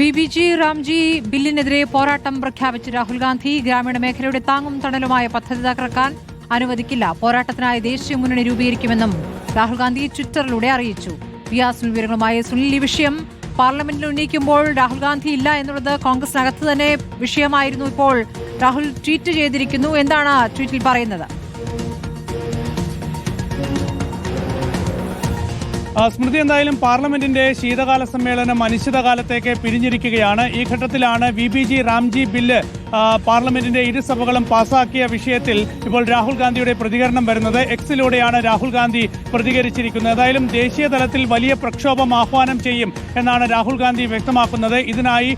V B G Ramji ബില്ലിനെതിരെ പോരാട്ടം പ്രഖ്യാപിച്ച് രാഹുൽ ഗാന്ധി ഗ്രാമീണ മേഖലയുടെ താങ്ങും തണലുമായ പദ്ധതി തകർക്കാൻ അനുവദിക്കില്ല. പോരാട്ടത്തിനായി ദേശീയ മുന്നണി രൂപീകരിക്കുമെന്നും രാഹുൽ ഗാന്ധി ട്വിറ്ററിലൂടെ അറിയിച്ചു. ആർ വിവരങ്ങളുമായി സുനിൽ ഈ വിഷയം പാർലമെന്റിൽ ഉന്നയിക്കുമ്പോൾ രാഹുൽ ഗാന്ധി ഇല്ല എന്നുള്ളത് കോൺഗ്രസിനകത്ത് തന്നെ വിഷയമായിരുന്നു ഇപ്പോൾ. രാഹുൽ ട്വീറ്റ് ചെയ്തിരിക്കുന്നു. എന്താണ് ട്വീറ്റിൽ പറയുന്നത്? സ്മൃതി എന്തായാലും പാർലമെന്റിന്റെ ശീതകാല സമ്മേളനം അനിശ്ചിതകാലത്തേക്ക് പിരിഞ്ഞിരിക്കുകയാണ്. ഈ ഘട്ടത്തിലാണ് V B G Ramji bill പാർലമെന്റിന്റെ ഇരുസഭകളും പാസാക്കിയ വിഷയത്തിൽ ഇപ്പോൾ രാഹുൽ ഗാന്ധിയുടെ പ്രതികരണം വരുന്നത് എക്സിലൂടെയാണ് രാഹുൽ ഗാന്ധി പ്രതികരിച്ചിരിക്കുന്നത്. ഏതായാലും ദേശീയ തലത്തിൽ വലിയ പ്രക്ഷോഭം ആഹ്വാനം ചെയ്യും എന്നാണ് രാഹുൽ ഗാന്ധി വ്യക്തമാക്കുന്നത്. ഇതിനായി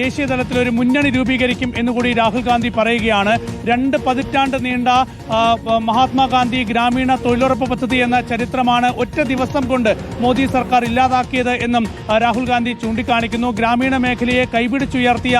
ദേശീയ തലത്തിൽ ഒരു മുന്നണി രൂപീകരിക്കും എന്നുകൂടി രാഹുൽ ഗാന്ധി പറയുകയാണ്. രണ്ട് പതിറ്റാണ്ട് നീണ്ട മഹാത്മാഗാന്ധി ഗ്രാമീണ തൊഴിലുറപ്പ് പദ്ധതി എന്ന ചരിത്രമാണ് ഒറ്റ ദിവസം കൊണ്ട് മോദി സർക്കാർ ഇല്ലാതാക്കിയത് എന്നും രാഹുൽ ഗാന്ധി ചൂണ്ടിക്കാണിക്കുന്നു. ഗ്രാമീണ മേഖലയെ കൈപിടിച്ചുയർത്തിയ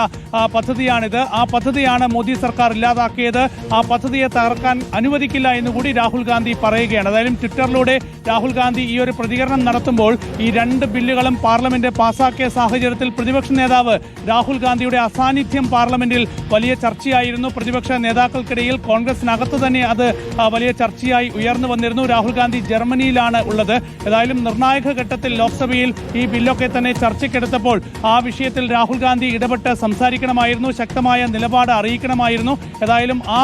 പദ്ധതിയാണിത്. ആ പദ്ധതിയാണ് മോദി സർക്കാർ ഇല്ലാതാക്കിയത്. ആ പദ്ധതിയെ തകർക്കാൻ അനുവദിക്കില്ല എന്നുകൂടി രാഹുൽ ഗാന്ധി പറയുകയാണ്. അതായാലും ട്വിറ്ററിലൂടെ രാഹുൽ ഗാന്ധി ഈ ഒരു പ്രതികരണം നടത്തുമ്പോൾ ഈ രണ്ട് ബില്ലുകളും പാർലമെന്റ് പാസാക്കിയ സാഹചര്യത്തിൽ പ്രതിപക്ഷ നേതാവ് രാഹുൽ ഗാന്ധിയുടെ അസാന്നിധ്യം പാർലമെന്റിൽ വലിയ ചർച്ചയായിരുന്നു. പ്രതിപക്ഷ നേതാക്കൾക്കിടയിൽ കോൺഗ്രസിനകത്ത് തന്നെ അത് വലിയ ചർച്ചയായി ഉയർന്നു വന്നിരുന്നു. രാഹുൽ ഗാന്ധി ജർമ്മനിയിലാണ് ഉള്ളത്. ഏതായാലും നിർണായക ഘട്ടത്തിൽ ലോക്സഭയിൽ ഈ ബില്ലൊക്കെ തന്നെ ചർച്ചയ്ക്കെടുത്തപ്പോൾ ആ വിഷയത്തിൽ രാഹുൽ ഗാന്ധി ഇടപെട്ട് സംസാരിക്കണമായിരുന്നു. ശക്തമായ നിലപാട് അറിയിക്കണമായിരുന്നു. ഏതായാലും ആ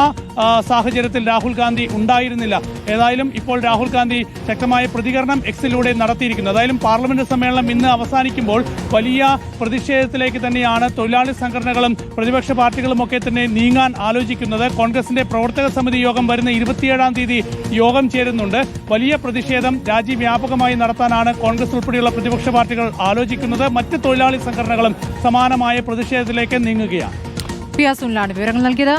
സാഹചര്യത്തിൽ രാഹുൽ ഗാന്ധി ഉണ്ടായിരുന്നില്ല. ഏതായാലും ഇപ്പോൾ രാഹുൽ ഗാന്ധി ശക്തമായ പ്രതികരണം എക്സിലൂടെ നടത്തിയിരിക്കുന്നു. ഏതായാലും പാർലമെന്റ് സമ്മേളനം ഇന്ന് അവസാനിക്കുമ്പോൾ വലിയ പ്രതിഷേധത്തിലേക്ക് തന്നെയാണ് തൊഴിലാളി സംഘടനകളും പ്രതിപക്ഷ പാർട്ടികളും ഒക്കെ തന്നെ നീങ്ങാൻ ആലോചിക്കുന്നത്. കോൺഗ്രസിന്റെ പ്രവർത്തക സമിതി യോഗം വരുന്ന ഇരുപത്തിയേഴാം തീയതി യോഗം ചേരുന്നുണ്ട്. വലിയ പ്രതിഷേധം രാജ്യവ്യാപകമായി നടത്താനാണ് കോൺഗ്രസ് ഉൾപ്പെടെയുള്ള പ്രതിപക്ഷ പാർട്ടികൾ ആലോചിക്കുന്നത്. മറ്റ് തൊഴിലാളി സംഘടനകളും സമാനമായ പ്രതിഷേധത്തിലേക്ക് നീങ്ങുകയാണ്. ആർ സുനിലാണ് വിവരങ്ങൾ നൽകിയത്